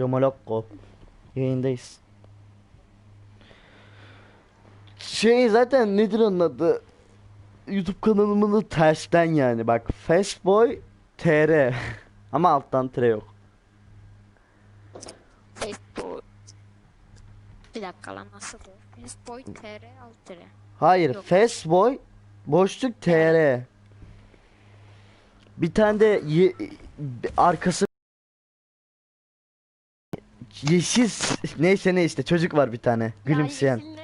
Jomolokko. Yayındayız. Şey zaten nedir onun adı? YouTube kanalımın da tersten yani bak Fastboy TR ama alttan tire yok. Facebook. Bir dakika lan nasıl bu? Facebook TR alt tire. Hayır Yok. Fastboy boşluk TR. Bir tane de arkası yeşil neyse ne işte çocuk var bir tane gülümseyen. Ya yeşil ne?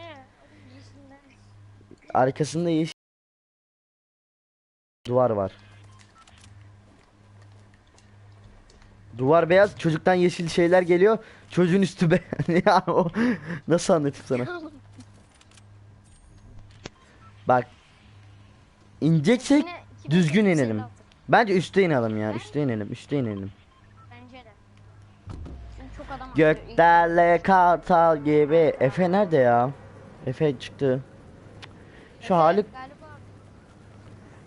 Yeşil ne? Arkasında yeşil duvar var. Duvar beyaz, çocuktan yeşil şeyler geliyor. Çocuğun üstü be. ya o nasıl anlatayım sana? Bak. İneceksek iki düzgün yüz inelim. Bence üstte inelim ya. Üstte inelim. Üstte inelim. Bence de. Çünkü çok adam Göklerle kartal gibi. Efe nerede ya? Efe çıktı. Şu hali Galiba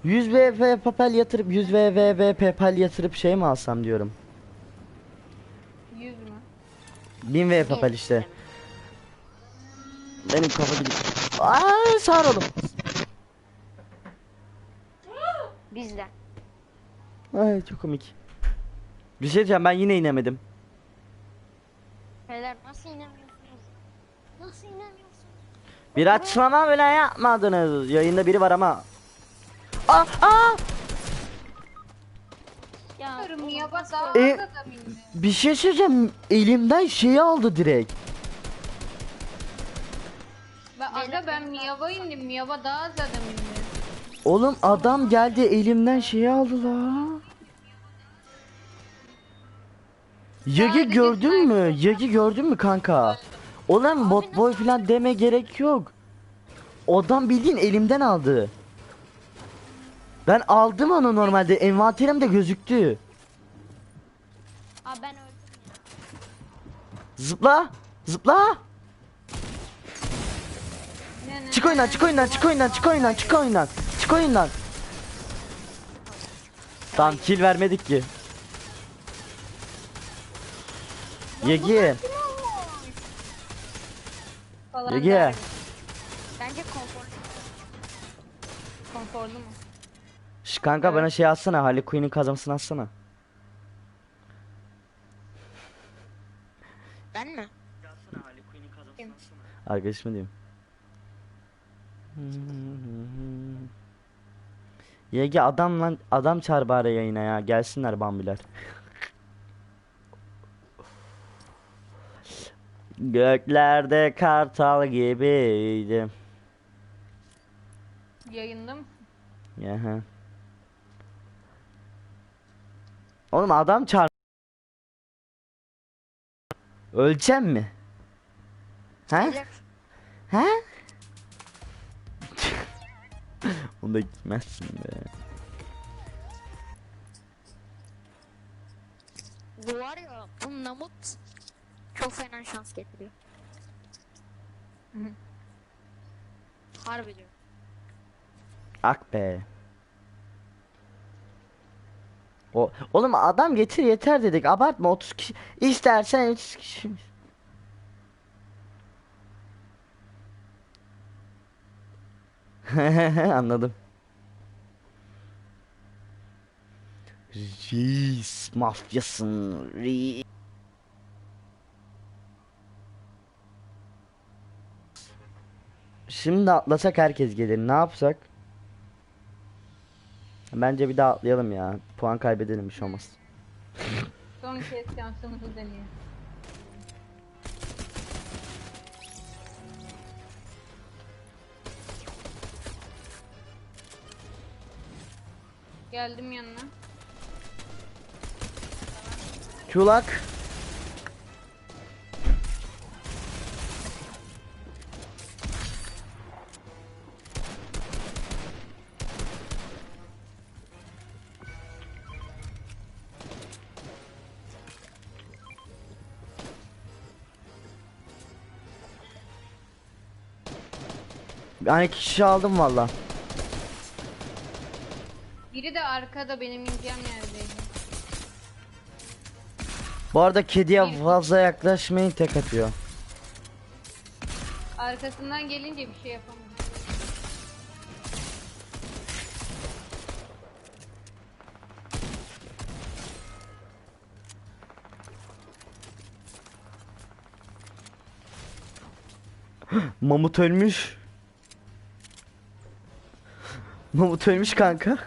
100 VV papel yatırıp 100 VV papel yatırıp şey mi alsam diyorum. 100 mü? 1000 V papel işte. Benim kafa gidiyor. Aa sağır oğlum. bizde. Ay çok komik. Bir şey diyeceğim ben yine inemedim. Beyler nasıl inemiyorsunuz? Nasıl inemiyorsunuz? Bir açıklama bile yapmadınız. Yayında biri var ama. Aa aa Ya oğlum, ya bak daha E- da bir şey söyleyeceğim. Elimden şeyi aldı direkt. Ve aga ben Miyava indim. Miyava daha az adam indi. Oğlum adam geldi elimden şeyi aldı la. Yagi gördün mü? Yagi gördün mü kanka? Ulan bot boy falan deme gerek yok. Adam bildiğin elimden aldı. Ben aldım onu normalde. Envanterimde gözüktü. Aa ben öldüm ya. Zıpla. Zıpla. Çık oyundan, çık oyundan, çık oyundan, çık oyundan, çık oyundan. Çık oyundan. Tamam kill vermedik ki. Yegi. falan Yegi. Bence konforlu. Konforlu mu? Şş kanka bana şey atsana. Harley Quinn'in kazmasını atsana. Ben mi? Arkadaşım diyeyim. Yegi adam lan adam çağır bari yayına ya. Gelsinler bambiler. Göklerde kartal gibiydim. Yayında mı? Yaha. Oğlum adam çağır. Öleceğim mi? Beyler, He? Onu da gitmezsin be. Bu var ya bu namut çok fena şans getiriyor. Harbi diyorum. Ak be. O, oğlum adam getir yeter dedik. Abartma 30 kişi. İstersen 30 kişi. Anladım. Reis mafyasın. Reis. Şimdi atlasak herkes gelir. Ne yapsak? Bence bir daha atlayalım ya. Puan kaybedelim bir şey olmaz. Son kez şansımızı deneyelim. Geldim yanına. Kulak. Yani iki kişi aldım valla. Biri de arkada benim ineceğim yerdeydi. Bu arada kediye fazla yaklaşmayın tek atıyor. Arkasından gelince bir şey yapamam. Mamut ölmüş. Mamut ölmüş kanka.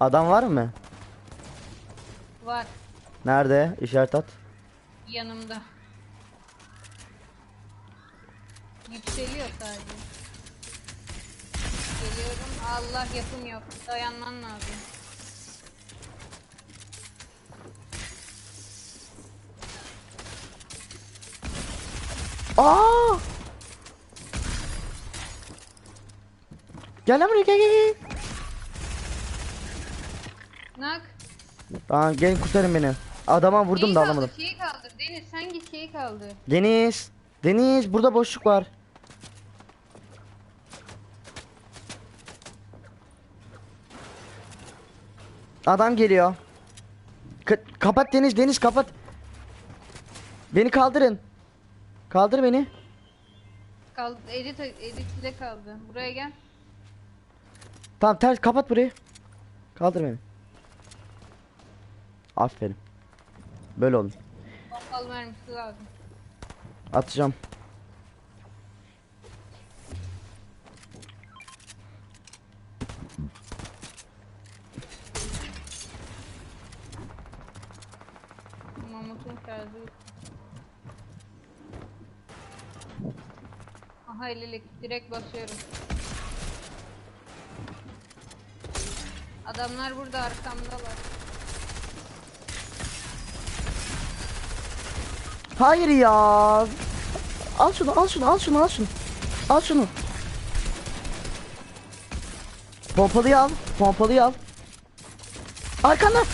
Adam var mı? Var Nerede? İşaret at. yanımda. Yükseliyor sadece. Geliyorum. Allah yapım yok. Dayanman lazım. Aa! Gel lan buraya gel gel gel. Nak. Tamam gelin kurtarın beni. Adama vurdum Şeyi da kaldır, alamadım. Şeyi kaldır. Deniz sen git şeyi kaldır. Deniz. Deniz burada boşluk var. Adam geliyor. Ka- kapat Deniz Deniz kapat. Beni kaldırın. Kaldır beni. Kaldı. Edit editle kaldı. Buraya gel. Tamam ters kapat burayı. Kaldır beni. Aferin. Böyle olun. Pompalı mermisi lazım. Atacağım. Mamut'un tarzı. Aha elilik. Direkt basıyorum. Adamlar burada arkamdalar. Hayır ya. Al şunu, al şunu, al şunu, al şunu. Al şunu. Pompalıyı al, pompalıyı al. Arkanda. Abi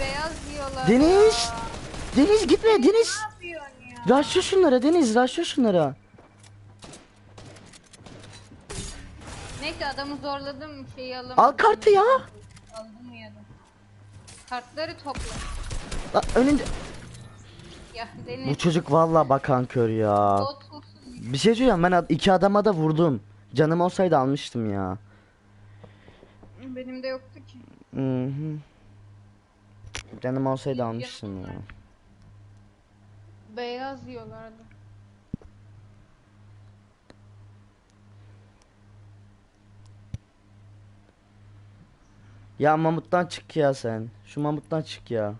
beyaz diyorlar. Deniz. ya. Deniz gitme, Deniz. Ne yapıyorsun ya? Raşla şunlara Deniz, raşla şunlara. Neyse adamı zorladım şeyi alamadım. Al kartı ya. Aldım ya da. Kartları topla. Lan önünde. Ya Bu Deniz. çocuk vallahi bakan kör ya. Botulsun. Bir şey söyleyeceğim ben iki adama da vurdum. Canım olsaydı almıştım ya. Benim de yoktu ki. Hı hı. Canım olsaydı almıştım ya. Beyaz diyorlardı. Ya Mamut'tan çık ya sen. Şu Mamut'tan çık ya.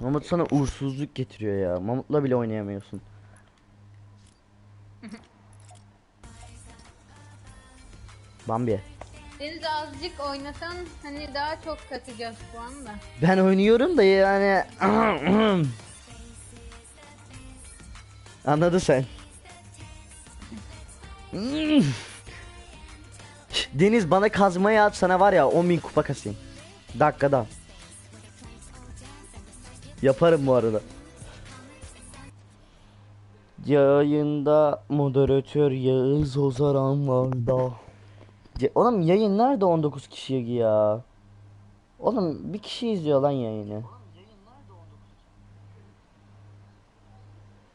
Mamut sana uğursuzluk getiriyor ya. Mamut'la bile oynayamıyorsun. Bambi. Deniz azıcık oynasan hani daha çok katacağız puan da. Ben oynuyorum da yani. Anladın sen. Deniz bana kazmayı at sana var ya 10.000 kupa kasayım. Dakikada. Yaparım bu arada. Yayında moderatör Yağız Ozaran var da. Ya, oğlum yayın nerede 19 kişi ya? Oğlum bir kişi izliyor lan yayını.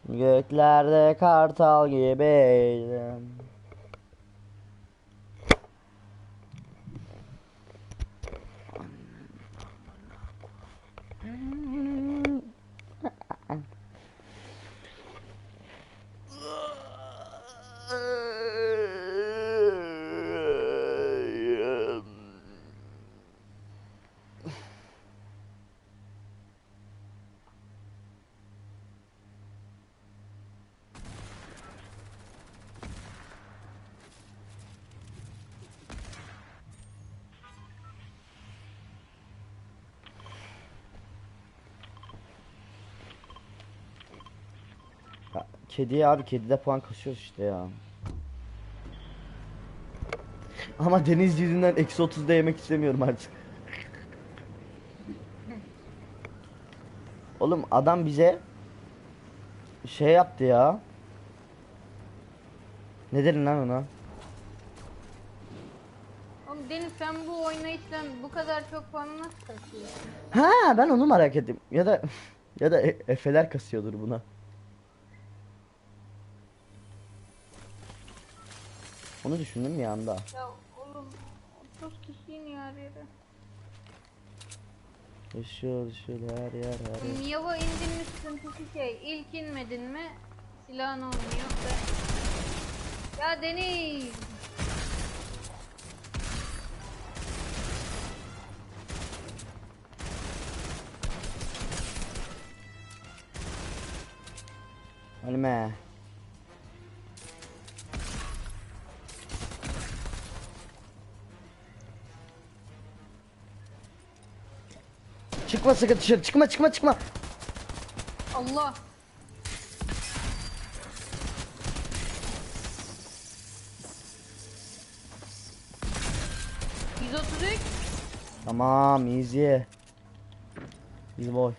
Göklerde kartal gibiydim. Kediye abi kedide puan kasıyoruz işte ya. Ama deniz yüzünden eksi 30'da yemek istemiyorum artık. Oğlum adam bize şey yaptı ya. Ne dedin lan ona? Oğlum Deniz sen bu oynayışla bu kadar çok puanı nasıl kasıyorsun? Ha ben onu merak ettim. Ya da ya da E- Efe'ler kasıyordur buna. Onu düşündüm bir anda. Ya oğlum 30 kişi iniyor her yere. Işıl ışıl her yer her yer. Miyava indin mi sıkıntısı şey. İlk inmedin mi silahın olmuyor. Da... Ya Deniz. Ölme. Çıkma sakın dışarı çıkma çıkma çıkma. Allah. ...133... Tamam easy. Easy boy.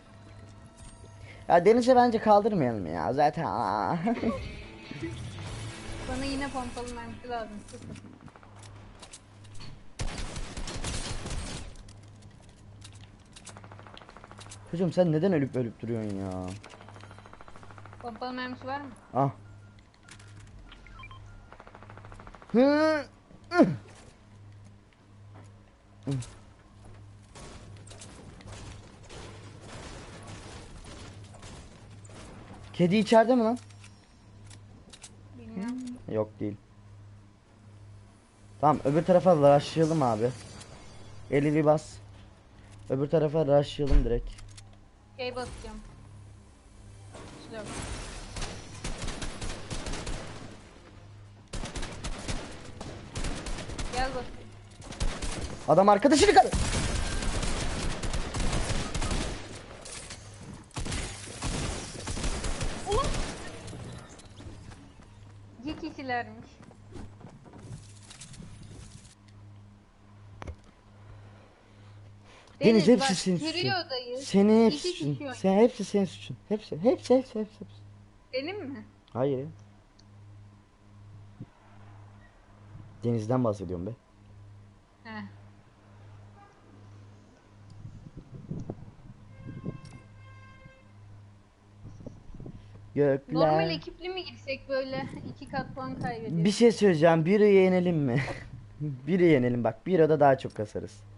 Ya Deniz'e bence kaldırmayalım ya zaten. Bana yine pompalı mermisi lazım. Çocuğum sen neden ölüp ölüp duruyorsun ya? Pompalı mermisi var mı? Ah. Hı. Kedi içeride mi lan? Bilmiyorum. Yok değil. Tamam öbür tarafa rushlayalım abi. Eli bas. Öbür tarafa rushlayalım direkt. Şey basacağım. Silah. Gel bakayım. Adam arkadaşını kal. İki kişilermiş. Deniz, hepsi bak, senin suçun. Trio'dayız. Seni İki hepsi suçun. kişi. Sen hepsi senin suçun. Hepsi hepsi hepsi hepsi. hepsi. Benim mi? Hayır. ya. Denizden bahsediyorum be. He. Gökler. Normal ekipli mi gitsek böyle iki kat puan kaybediyoruz. Bir şey söyleyeceğim. Biri yenelim mi? Biri yenelim bak. Bir da daha çok kasarız.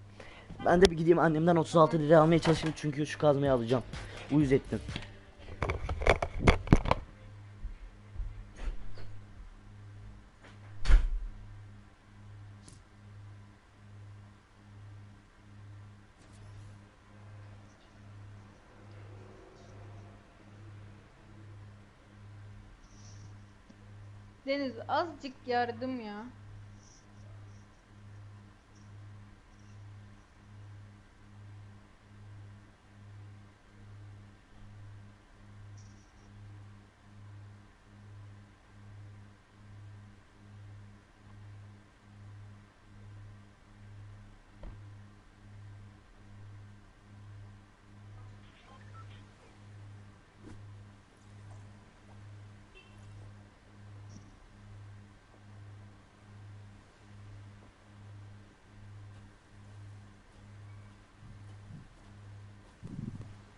Ben de bir gideyim annemden 36 lira almaya çalışayım çünkü şu kazmayı alacağım. Uyuz ettim. Deniz azıcık yardım ya.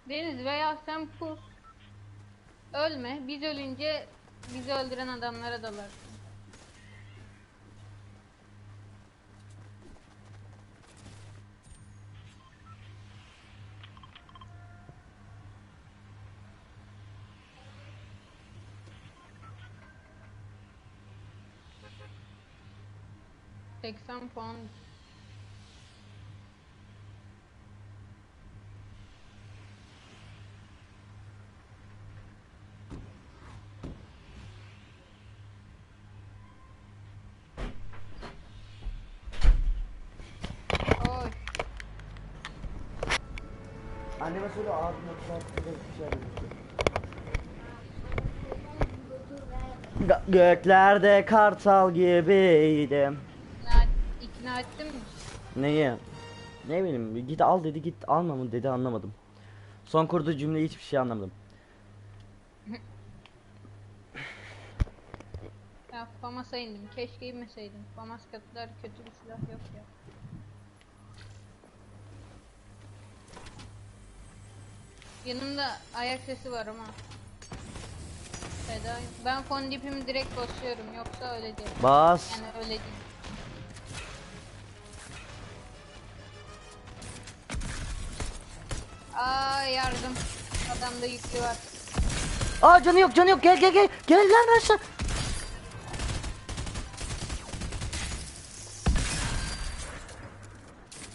Deniz veya sen pus. Ölme. Biz ölünce bizi öldüren adamlara dalarsın. Seksen puan. Anneme söyle ağzına bir şey Göklerde kartal gibiydim. İkna, ettin mi? Neyi? Ne bileyim git al dedi git alma mı dedi anlamadım. Son kurduğu cümleyi hiçbir şey anlamadım. Ya Famas'a indim. Keşke inmeseydim. Famas kadar kötü bir silah yok ya. Yanımda ayak sesi var ama. Feda. Ben fondipimi direkt basıyorum yoksa öyle değil. Bas. Yani öyle değil. Aa yardım. Adamda yüklü var. Aa canı yok canı yok gel gel gel. Gel lan aşağı.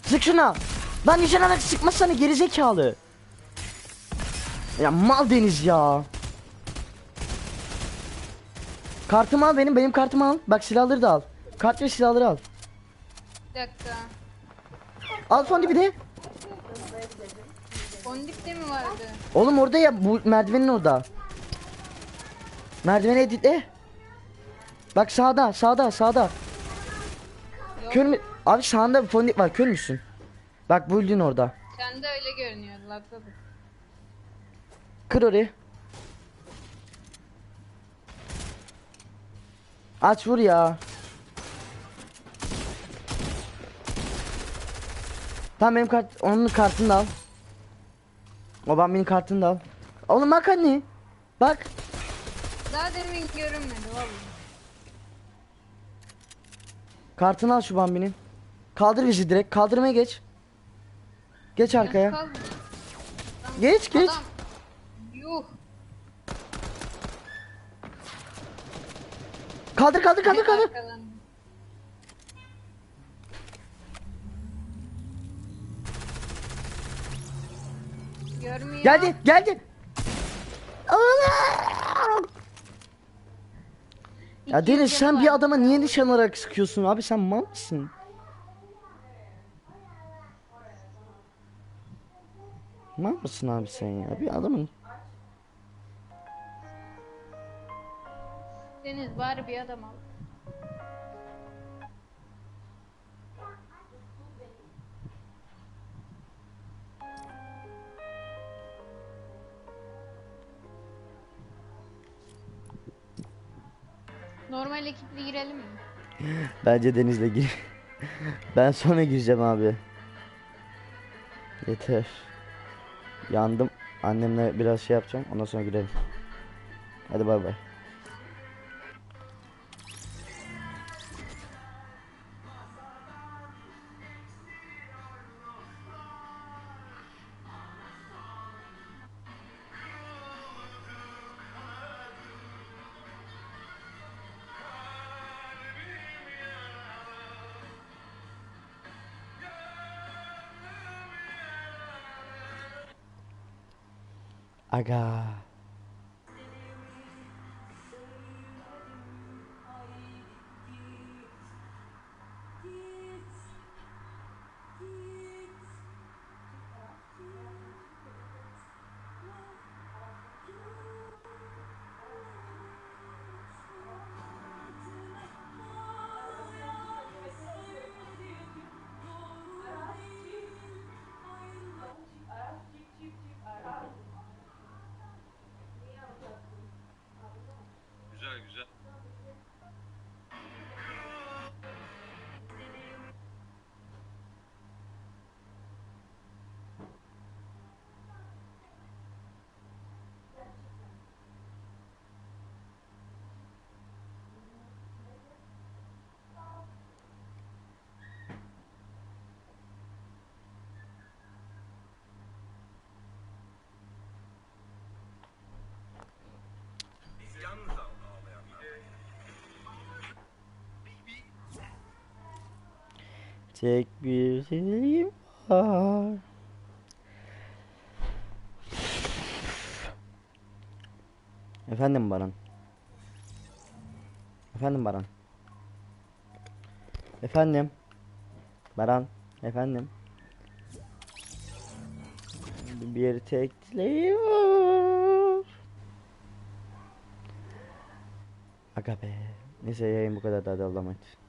Sık şuna. Lan nişan alarak sıkmasana gerizekalı. Ya mal deniz ya. Kartımı al benim benim kartımı al. Bak silahları da al. Kart ve silahları al. Bir dakika. Al son bir de. Fondipte mi vardı? Oğlum orada ya bu merdivenin orada. Merdiveni editle. Bak sağda sağda sağda. Yok. Kör mü? Abi sağında fondip var kör müsün? Bak buldun orada. Sende öyle görünüyor. Lagladı. Kır orayı. Aç vur ya. Tamam benim kart onun kartını da al. O ben benim kartını da al. Oğlum bak anne. Bak. Daha demin görünmedi vallahi. Kartını al şu bambinin. Kaldır bizi direkt. Kaldırmaya geç. Geç arkaya. Geç geç. Adam. Yuh. Kaldır kaldır kaldır kaldır. Arkadan. Görmüyor. Geldi geldi. Ya İki Deniz sen bir adama niye nişan olarak sıkıyorsun abi sen mal mısın? Mal mısın abi sen ya bir adamın Deniz bari bir adam al. Normal ekiple girelim mi? Bence Deniz'le gir. ben sonra gireceğim abi. Yeter. Yandım. Annemle biraz şey yapacağım. Ondan sonra girelim. Hadi bay bay. Aga. Tek bir dileğim var. Efendim Baran. Efendim Baran. Efendim. Baran. Efendim. Bir tek dileğim var. Aga be. Neyse yayın bu kadar da emanet.